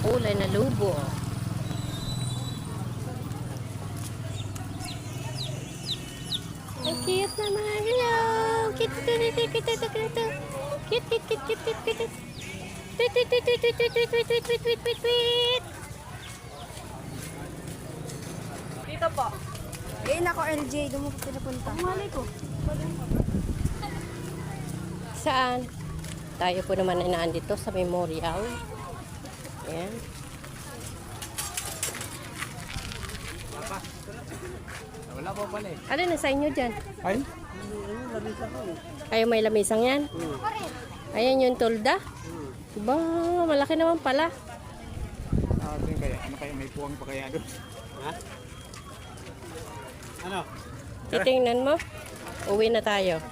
kulay na lubo. Ang cute naman. Hello! Cute, cute, cute, cute, cute, cute, cute. Cute, cute, cute. Tweet, tweet, tweet, tweet, tweet, tweet, tweet, tweet, tweet, tweet, tweet, tweet. Dito po. Eh, nako LJ, doon mo pinapunta. Malay ko. Saan? Tayo po naman ay naandito sa memorial. Ayan. Wala pa pala eh. Ano na sa inyo dyan? Ay? Ayaw may lamisang yan? Ayan yung tulda? Ba, malaki naman pala. Ah, yung kaya. Ano kaya? May puwang pa kaya doon? Ha? Ano? Titingnan mo. Uwi na tayo.